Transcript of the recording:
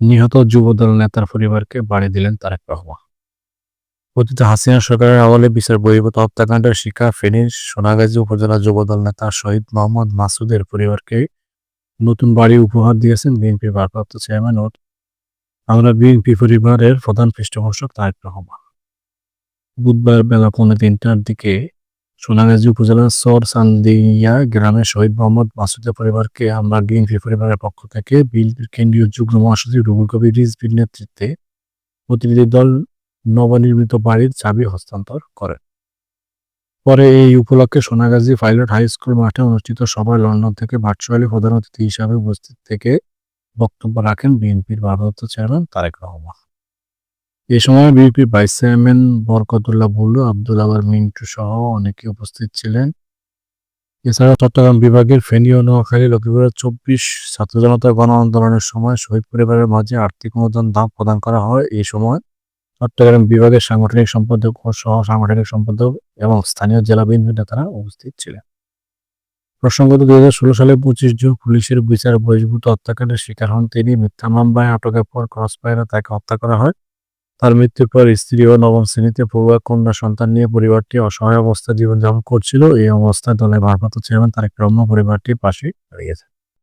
নিহত যুবদল নেতার পরিবারকে বাড়ি দিলেন তারেক রহমান। অতীতে হাসিনা সরকারের আমলে বিচার বহির্ভূত হত্যাকাণ্ডের শিকার ফেনীর সোনাগাজী উপজেলা যুবদল নেতা শহীদ মোহাম্মদ মাসুদের পরিবারকে নতুন বাড়ি উপহার দিয়েছেন বিএনপির ভারপ্রাপ্ত চেয়ারম্যান ও আমরা বিএনপি পরিবারের প্রধান পৃষ্ঠপোষক তারেক রহমান। বুধবার বেলা পৌনে তিনটার দিকে সোনাগাজী উপজেলার সর সান্দিয়া গ্রামে শহীদ মোহাম্মদ মাসুদের পরিবারকে আমরা বিএনপি পরিবারের পক্ষ থেকে বিএনপির কেন্দ্রীয় যুগ্ম মহাসচিব রুবুল কবির রিজভির নেতৃত্বে প্রতিনিধি দল নবনির্মিত বাড়ির চাবি হস্তান্তর করেন। পরে এই উপলক্ষে সোনাগাজী পাইলট হাই স্কুল মাঠে অনুষ্ঠিত সভায় লন্ডন থেকে ভার্চুয়ালি প্রধান অতিথি হিসাবে উপস্থিত থেকে বক্তব্য রাখেন বিএনপির ভারপ্রাপ্ত চেয়ারম্যান তারেক রহমান। এ সময় বিএনপির ভাইস চেয়ারম্যান বরকতুল্লাহ বুল্লু আব্দুল আবার মিন্টু সহ অনেকে উপস্থিত ছিলেন। এছাড়া চট্টগ্রাম বিভাগের ফেনী ও নোয়াখালী, লক্ষ্মীপুরের চব্বিশ ছাত্র জনতা গণ আন্দোলনের সময় শহীদ পরিবারের মাঝে আর্থিক অনুদান দাম প্রদান করা হয়। এই সময় চট্টগ্রাম বিভাগের সাংগঠনিক সম্পাদক ও সহ সাংগঠনিক সম্পাদক এবং স্থানীয় জেলা বিএনপি নেতারা উপস্থিত ছিলেন। প্রসঙ্গত দুই হাজার ষোলো সালে পঁচিশ জুন পুলিশের বিচার বহির্ভূত হত্যাকাণ্ডের শিকার হন তিনি। মিথ্যা মামলায় আটকের পর ক্রসফায়ারে তাকে হত্যা করা হয়। তার মৃত্যুর পর স্ত্রী ও নবম শ্রেণীতে পড়ুয়া কন্যা সন্তান নিয়ে পরিবারটি অসহায় অবস্থায় জীবনযাপন করছিল। এই অবস্থায় দলের ভারপ্রাপ্ত চেয়ারম্যান তারেক রম্য পরিবারটির পাশে দাঁড়িয়েছে